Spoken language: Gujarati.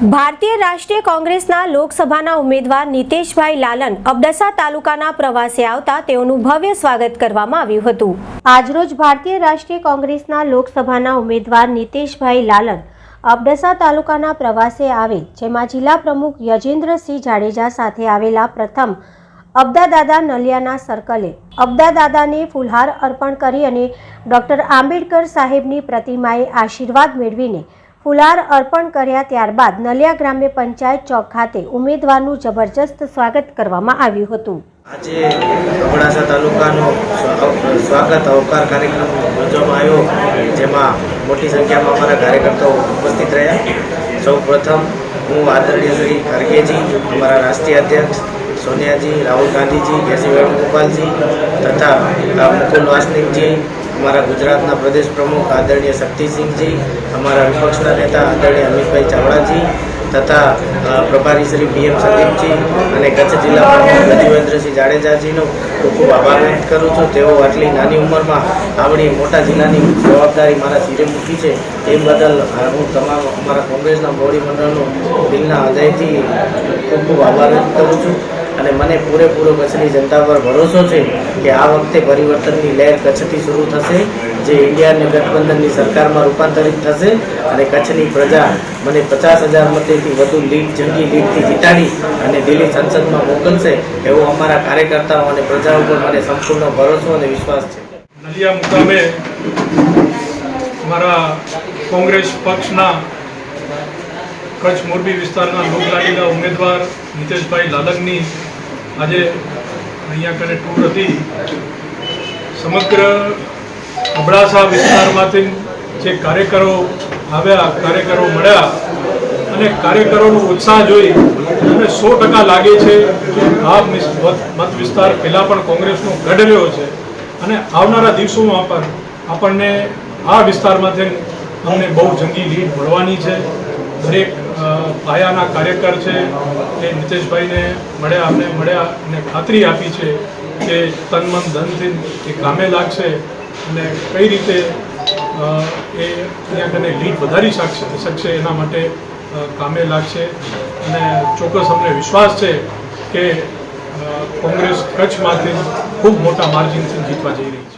ભારતીય રાષ્ટ્રીય કોંગ્રેસના લોકસભાના ઉમેદવાર નીતેશભાઈ લાલન અબડાસા તાલુકાના પ્રવાસે આવતા તેઓનું ભવ્ય સ્વાગત કરવામાં આવ્યું હતું. આજરોજ ભારતીય રાષ્ટ્રીય કોંગ્રેસના લોકસભાના ઉમેદવાર નીતેશભાઈ લાલન અબડાસા તાલુકાના પ્રવાસે આવે, જેમાં જિલ્લા પ્રમુખ યજેન્દ્રસિંહ જાડેજા સાથે આવેલા પ્રથમ અબદાદાદા નલિયાના સર્કલે અબદાદાદાને ફુલહાર અર્પણ કરી અને ડોક્ટર આંબેડકર સાહેબની પ્રતિમાએ આશીર્વાદ મેળવીને ફુલાર અર્પણ કર્યા ત્યારબાદ નલિયા ગ્રામ્ય પંચાયત ચોક ખાતે ઉમેદવારનું જબરજસ્ત સ્વાગત કરવામાં આવ્યું હતું. આજે અબડાસા તાલુકાનો સ્વાગત અવકાર કાર્યક્રમ યોજવામાં આવ્યો. જેમાં મોટી સંખ્યામાં અમારા કાર્યકર્તાઓ ઉપસ્થિત રહ્યા. સૌ પ્રથમ હું આદરણીય શ્રી ખરગેજી, અમારા રાષ્ટ્રીય અધ્યક્ષ સોનિયાજી, રાહુલ ગાંધીજી કેસી વેણુગોપાલજી તથા મુકુલ વાસનિકજી અમારા ગુજરાતના પ્રદેશ પ્રમુખ આદરણીય શક્તિસિંહજી, અમારા વિપક્ષના નેતા આદરણીય અમિતભાઈ ચાવડાજી તથા પ્રભારી શ્રી પીએમ સંદીપજી અને કચ્છ જિલ્લા પ્રમુખ રજુવેન્દ્રસિંહ જાડેજાજીનો ખૂબ ખૂબ આભાર વ્યક્ત કરું છું. તેઓ આટલી નાની ઉંમરમાં આવડી મોટા જિલ્લાની જવાબદારી મારા શિરે મૂકી છે. એ બદલ હું તમામ અમારા કોંગ્રેસના બોડી મંડળનો દિલના હૃદયથી ખૂબ ખૂબ આભાર વ્યક્ત કરું છું. અને મને પૂરેપૂરો કચ્છની જનતા પર ભરોસો છે કે આ વખતે પરિવર્તનની લહેર કચ્છથી શરૂ થશે, જે ઇન્ડિયાને ગઠબંધનની સરકારમાં રૂપાંતરિત થશે અને કચ્છની પ્રજા મને પચાસ હજાર મતેથી વધુ લીડ, જંગી લીડથી જીતાડી અને દિલ્હી સંસદમાં મોકલશે એવો અમારા કાર્યકર્તાઓ અને પ્રજા ઉપર મને સંપૂર્ણ ભરોસો અને વિશ્વાસ છે. નલિયા અમારા કોંગ્રેસ પક્ષના કચ્છ મોરબી વિસ્તારના લોકલાડીના ઉમેદવાર નીતેશભાઈ લાલકની આજે અહીંયા કને ટૂર હતી. સમગ્ર અબડાસા વિસ્તારમાંથી જે કાર્યકરો આવ્યા, કાર્યકરો મળ્યા અને કાર્યકરોનો ઉત્સાહ જોઈ અને સો ટકા લાગે છે કે આ મત વિસ્તાર પહેલાં પણ કોંગ્રેસનો ગઢ રહ્યો છે. અને આવનારા દિવસોમાં પણ આપણને આ વિસ્તારમાંથી અમને બહુ જંગી લીડ મળવાની છે. દરેક પાયાના કાર્યકર છે. એ નીતિશભાઈને મળ્યા, અમને મળ્યા અને ખાતરી આપી છે કે તન મન ધનથી એ કામે લાગશે અને કઈ રીતે એ અહીંયા કને લીડ વધારી શકશે શકશે એના માટે કામે લાગશે. અને ચોક્કસ અમને વિશ્વાસ છે કે કોંગ્રેસ કચ્છમાંથી ખૂબ મોટા માર્જિનથી જીતવા જઈ રહી છે.